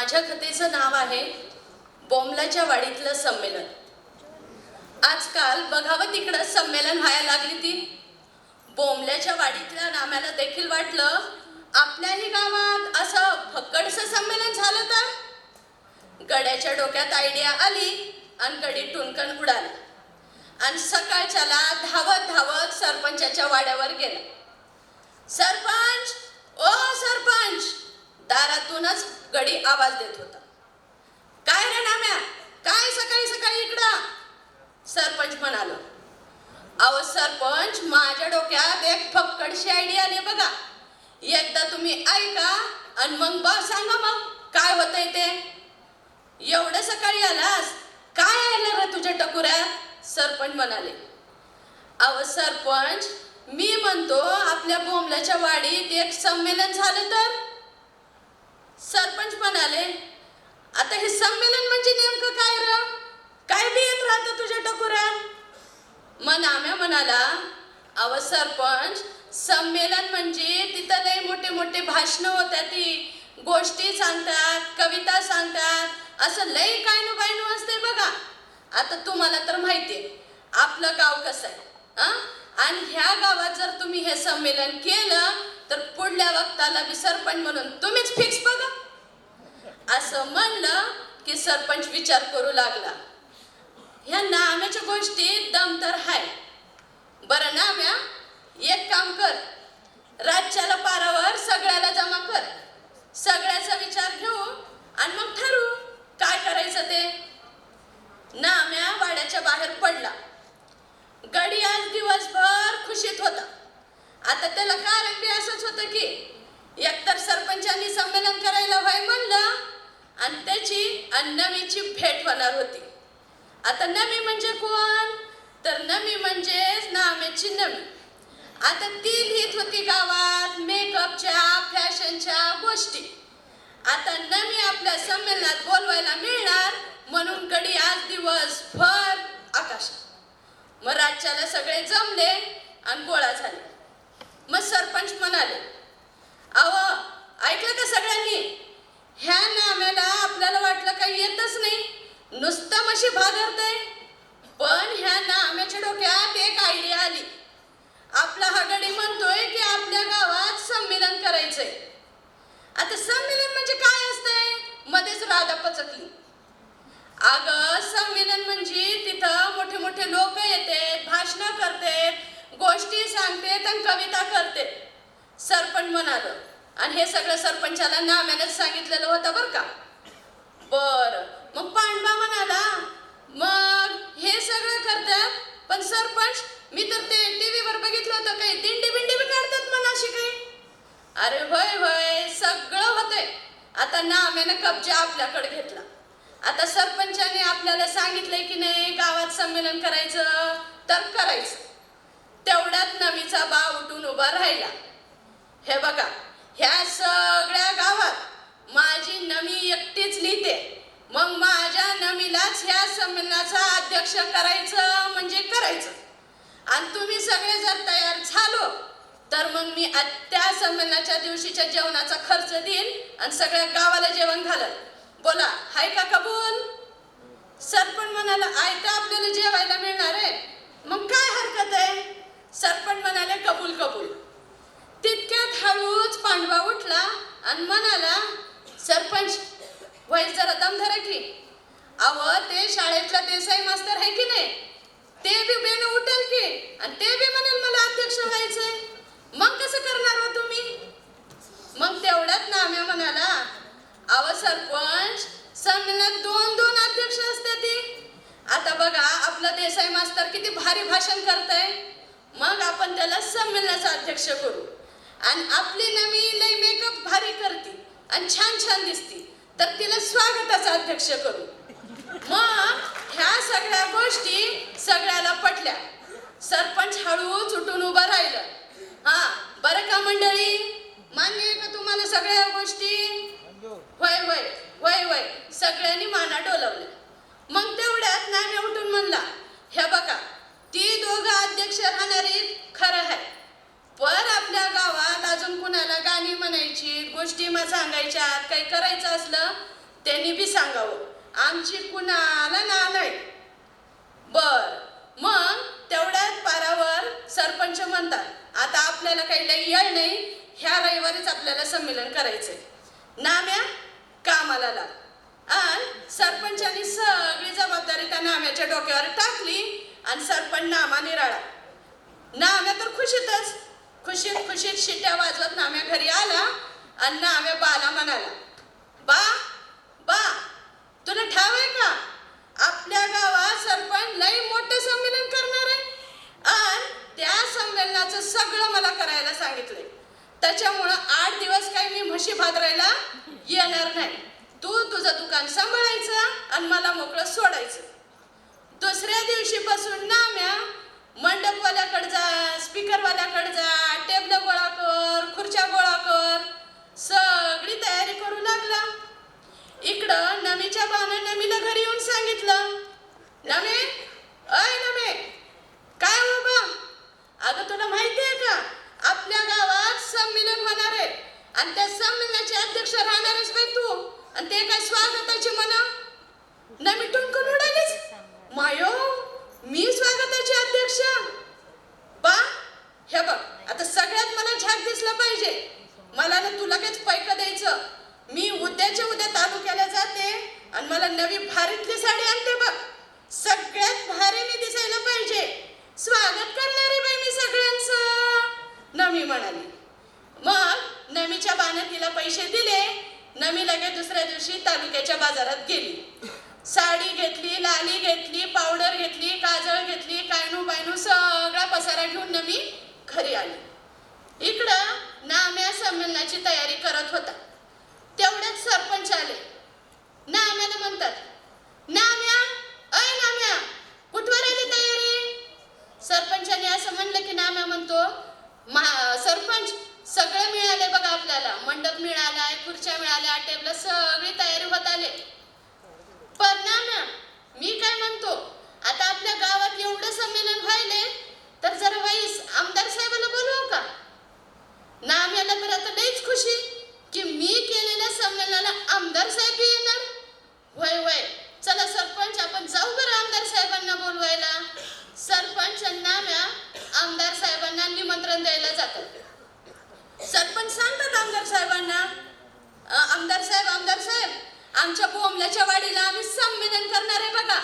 माझ्या कथेचं नाव आहे बोमलाच्या वाडीतलं संमेलन. आजकाल बघावं तिकडं संमेलन व्हायला लागली ती. बोमल्याच्या वाडीतल्या नाम्याला देखील वाटलं आपल्याही गावात असं भक्कडचं संमेलन झालं तर? गड्याच्या डोक्यात आयडिया आली आणि गडी टुनकन उडाली आणि सकाळच्याला धावत धावत सरपंचाच्या वाड्यावर गेला. सरपंच! ओ सरपंच! दारातूनच गडी आवाज देत होता. काय रे नाम्या? काय सकाळी सकाळी इकडं? सरपंच म्हणालो. अहो सरपंच माझ्या डोक्यात एक फक्कडशी आयडिया आली बघा. एकदा तुम्ही ऐका आणि मग बा सांगा मग काय होतंय ते. एवढं सकाळी आलास? काय आलं रे तुझ्या टकुऱ्यात? सरपंच म्हणाले. अहो सरपंच मी म्हणतो आपल्या बोमल्याच्या वाडीत एक संमेलन झालं तर सरपंच म्हणाले आता हे संमेलन म्हणजे नेमकं काय र? काय बी येत राहतं तुझ्या टकुऱ्यात? मग नाम्या म्हणाला अव सरपंच संमेलन म्हणजे तिथं लय मोठे मोठे भाषणं होत्या ती. गोष्टी सांगतात कविता सांगतात असं लय कायनू कायनू असते बघा. आता तुम्हाला तर माहिती आहे आपलं गाव कसं आहे आणि ह्या गावात जर तुम्ही हे संमेलन केलं तर पुढल्या वक्ताला बी सरपंच म्हणून तुम्हीच फिक्स बघा. असं म्हणलं की सरपंच विचार करू लागला. ह्या नाम्याच्या गोष्टी दम तर हाय. बरं नाम्या एक काम कर. राज्याला पारावर सगळ्याला जमा कर. सगळ्याचा विचार घेऊ आणि मग ठरवू काय करायचं ते. नाम्या वाड्याच्या बाहेर पडला. गडी आज दिवसभर खुश होता आता त्याला कारण बी असंच होतं की एकतर सरपंचांनी संमेलन करायला व्हाय म्हणलं आणि त्याची आणि नवीची भेट होणार होती आता नवी म्हणजे कोण? तर नवी म्हणजेच नामेची नवी आता ती लिहित होती गावात मेकअपच्या फॅशनच्या गोष्टी. आता नवी आपल्या संमेलनात बोल मिळणार म्हणून गडी आज दिवसभर आकाशात मग राज्याला सगळे जमले आणि गोळा झाले मग सरपंच म्हणाले अव ऐकलं का सगळ्यांनी ह्या नाम्याला आपल्याला वाटलं काही येतच नाही नुसतं मशी भागरतय पण ह्या नाम्याच्या डोक्यात एक आयडिया आली आपला हा गडी म्हणतोय की आपल्या गावात संमेलन करायचंय आता संमेलन म्हणजे काय असतंय? मध्येच राधा पचकली. अग संमेलन म्हणजे तिथं मोठे मोठे लोक येते भाषणं करते गोष्टी सांगते आणि कविता करते सरपंच म्हणाल. आणि हे सगळं सरपंचाला नाम्यानेच सांगितलेलं होतं बरं का? बर. मग पांडवा म्हणाला मग हे सगळं करतात पण सरपंच मी तर ते टी व्हीवर बघितलं होतं काही. दिंडी बिंडी बी काढतात मला अशी काही. अरे होय होय सगळं होतंय. आता नाम्यानं कब्जा आपल्याकडे घेतला. आता सरपंचाने आपल्याला सांगितलंय की नाही गावात संमेलन करायचं तर करायचं. तेवढ्यात नवीचा बा उठून उभा राहिला. हे बघा ह्या सगळ्या गावात माझी नमी एकटीच लिहिते. मग माझ्या नमीलाच ह्या संमेलनाचा अध्यक्ष करायचं म्हणजे करायचं. आणि तुम्ही सगळे जर तयार झालो तर मग मी आ- त्या संमेलनाच्या दिवशीच्या जेवणाचा खर्च देईन आणि सगळ्या गावाला जेवण घालत बोला हाय का कबूल? सरपंच म्हणाला आयता आपल्याला जेवायला मिळणार आहे. मग काय हरकत आहे? सरपंच म्हणाले कबूल कबूल. तितक्यात हळूच पांडवा उठला आणि म्हणाला सरपंच वय जरा दम धरा की अव ते शाळेतला देसाई मास्तर आहे की नाही? ते बी बेन उठेल की आणि ते बी म्हणाल मला अध्यक्ष व्हायचंय. मग कसं करणार हो तुम्ही? मग तेवढ्यात नाम्या म्हणाला अव सरपंच संमेलनात दोन दोन अध्यक्ष असते ती. आता बघा आपलं देसाई मास्तर किती भारी भाषण करतय. मग आपण त्याला संमेलनाचा अध्यक्ष करू. आणि आपली नवी लई मेकअप भारी करते आणि छान छान दिसती. तर तिला स्वागताचा अध्यक्ष करू. मग ह्या सगळ्या गोष्टी सगळ्याला पटल्या. सरपंच हळूच उठून उभं राहिलं. हा बरं का मंडळी? मान्य आहे का तुम्हाला सगळ्या गोष्टी? वय वय वय वय सगळ्यांनी माना डोलवल्या मग तेवढ्यात नाणे उठून म्हणला हे बघा ती दोघं अध्यक्ष राहणारी खरं आहे. पर आपल्या गावात अजून कुणाला गाणी म्हणायची गोष्टी मग सांगायच्या काही करायचं असलं त्यांनी बी सांगावं. आमची कुणाला ना नाही. बर मग तेवढ्याच पारावर सरपंच म्हणतात आता आपल्याला काही लई येळ नाही ह्या रविवारीच आपल्याला संमेलन करायचंय. नाम्या कामाला लाग. आणि सरपंचानी सगळी जबाबदारी त्या नाम्याच्या डोक्यावर टाकली आणि सरपंच नामा निराळा. नाम्या तर खुशीतच खुशीत खुशीत शिट्या वाजवत नाम्या घरी आला आणि नाम्या बाला म्हणाला बा बा तुला ठाव आहे का? आपल्या गावात सरपंच लई मोठं संमेलन करणार आहे. आणि त्या संमेलनाचं सगळं मला करायला सांगितलंय. त्याच्यामुळं आठ दिवस काही मी म्हशी भादरायला येणार नाही. तू तुझं दुकान सांभाळायचं आणि मला मोकळं सोडायचं. दुसऱ्या दिवशीपासून नाम्या मंडपवाल्याकडे जा स्पीकरवाल्याकडे जा टेबल गोळा कर खुर्च्या गोळा कर. सगळी तयारी करू लागला. इकडं नमीच्या बानं नमीला घरी येऊन सांगितलं. नमी अय नमे काय हो बा अगं तुला माहिती आहे का आपल्या गावात संमेलन होणार आहे आणि त्या संमेलनाचे अध्यक्ष राहणार आहेस बाई तू आणि ते काय स्वागताची म्हणा नमी टुमकून उडालीच मायो मी स्वागताचे अध्यक्ष बा हे बघ आता सगळ्यात मला झाक दिसला पाहिजे मला ना तुला काहीच पैक द्यायचं मी उद्याच्या उद्या तालुक्याला जाते आणि मला नवी भारीतली साडी आणते बघ. सगळ्यात भारी मी दिसायला पाहिजे. स्वागत करणारे बाई मी सगळ्यांचं. नमी म्हणाली. मग नमीच्या बानं तिला पैसे दिले. नमी लगेच दुसऱ्या दिवशी तालुक्याच्या बाजारात गेली. साडी घेतली लाली घेतली पावडर घेतली काजळ घेतली कायनू बायनू सगळा पसारा घेऊन नमी घरी आली. इकडं नाम्या संमेलनाची तयारी करत होता. तेवढ्याच सरपंच आले. नाम्याला म्हणतात. नाम्या? अय नाम्या कुठवर आली तयारी? सरपंचाने असं म्हणलं की नाम्या म्हणतो महा सरपंच सगळं मिळाले बघा आपल्याला. मंडप मिळालाय खुर्च्या मिळाल्या टेबल सगळी तयारी होत आले. पण नाम्या मी काय म्हणतो? आता आपल्या गावात एवढं संमेलन व्हायले तर जरा वाईस आमदार साहेबाला बोलवू का? नाम्याला तर आता लईच खुशी. की मी केलेल्या संमेलनाला आमदार साहेब येणार? वय वय. चला सरपंच आपण जाऊ बरं आमदार साहेबांना बोलवायला. सरपंचांना म्या आमदार साहेबांना निमंत्रण द्यायला जातात सरपंच सांगतात आमदार साहेबांना आमदार साहेब आमदार साहेब आमच्या बोमल्याच्या वाडीला आम्ही संमेलन करणार आहे बघा.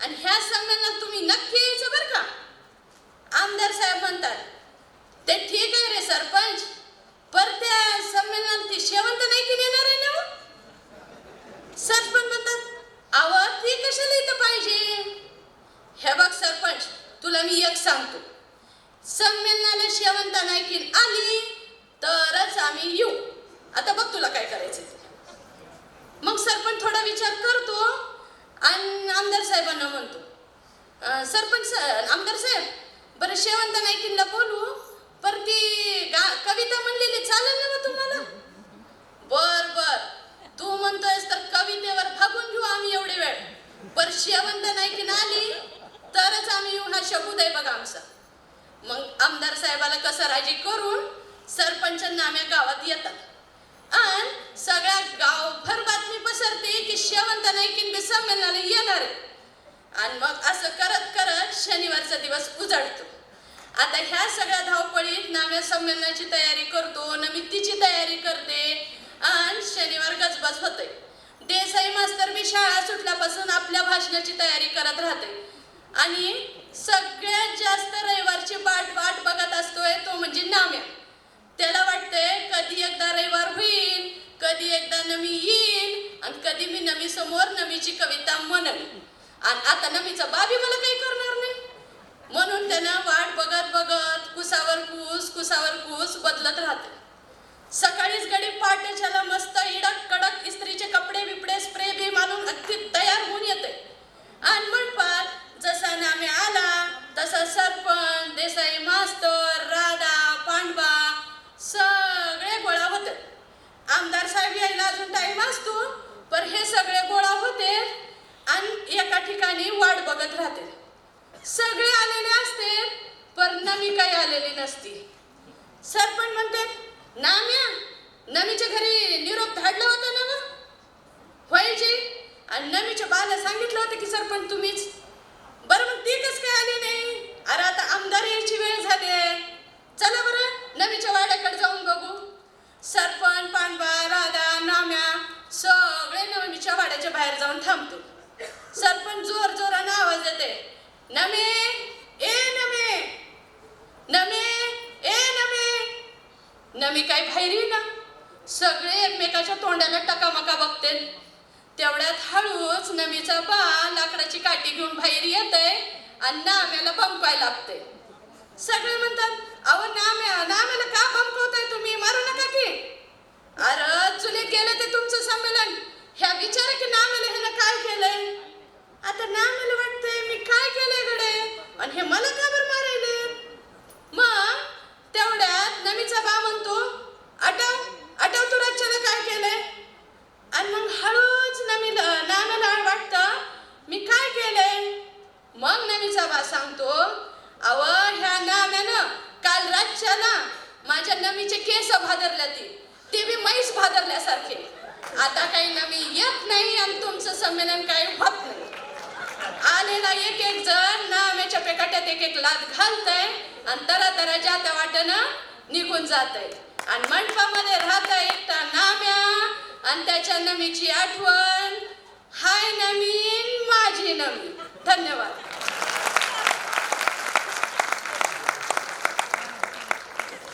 आणि ह्या संमेलनात तुम्ही नक्की यायचं बरं का? आमदार साहेब म्हणतात ते ठीक आहे रे सरपंच पर त्या संमेलनात ती शेवंत नाही की येणार आहे? नसती सरपंच म्हणते नाम्या नमीच्या घरी निरोप धाडला होता ना ना व्हायची आणि नमीच्या बाला सांगितलं होतं की सरपण तुम्हीच. बरं मग ती कस काय आली नाही? अरे आता आमदार यायची वेळ झाली आहे. चला बरं नवीच्या वाड्याकडे जाऊन बघू. सरपण पांडवा राधा नाम्या सगळे नवमीच्या वाड्याच्या बाहेर जाऊन थांबतो. सरपण जोर जोरानं आवाज येते नमे ए नमे नमे नमे मी काय भैरी ना. सगळे एकमेकाच्या तोंडाला टकामका बघते. तेवढ्यात हळूच नमीचा बा लाकडाची काठी घेऊन बाहेर येते आणि नाम्याला बंपाय लागते. सगळे म्हणतात अहो नाम्या नाम्याला का बंपवताय तुम्ही मारू नका की अरे चुलीत गेलं ते तुमचं संमेलन ह्या विचार की नाम्याला ह्यानं काय केलंय आता नाम्याला वाटतंय मी काय केलंय गडे आणि हे मला का बरं मारायले मग तेवढ्यात नमीचा बा म्हणतो आटव आटव तू राज्याला काय केलंय आणि मग हळूच नमीला नाम्याला वाटतं मी काय केलंय मग बा सांगतो अव ह्या नाम्यानं काल रातच्या ना माझ्या नमीचे केस भादरल्या ते. ते बी म्हैस भादरल्यासारखे. आता काही नमी येत नाही आणि तुमचं संमेलन काही होत नाही. आलेला एक एक जण नाम्याच्या पेकाट्यात एक एक लाद घालतय आणि तरा तरा त्या वाटेनं निघून जात आणि मंडपामध्ये राहत एकटा नाम्या आणि त्याच्या नमीची आठवण. हाय नमीन माझी नमी. धन्यवाद.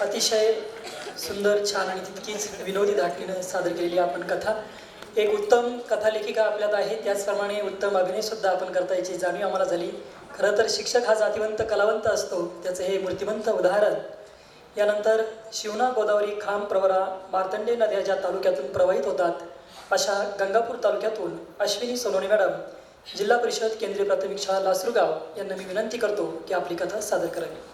अतिशय सुंदर छान आणि तितकीच विनोदी धाटणीनं सादर केलेली आपण कथा. एक उत्तम कथालेखिका आपल्यात आहे. त्याचप्रमाणे उत्तम अभिनयसुद्धा आपण करता याची जाणीव आम्हाला झाली. खरं तर शिक्षक हा जातिवंत कलावंत असतो. त्याचं हे मूर्तिमंत उदाहरण. यानंतर शिवना गोदावरी खाम प्रवरा मार्तंडे नद्या ज्या तालुक्यातून प्रवाहित होतात अशा गंगापूर तालुक्यातून अश्विनी सोनोने मॅडम जिल्हा परिषद केंद्रीय प्राथमिक शाळा लासूरगाव यांना मी विनंती करतो की आपली कथा सादर करावी.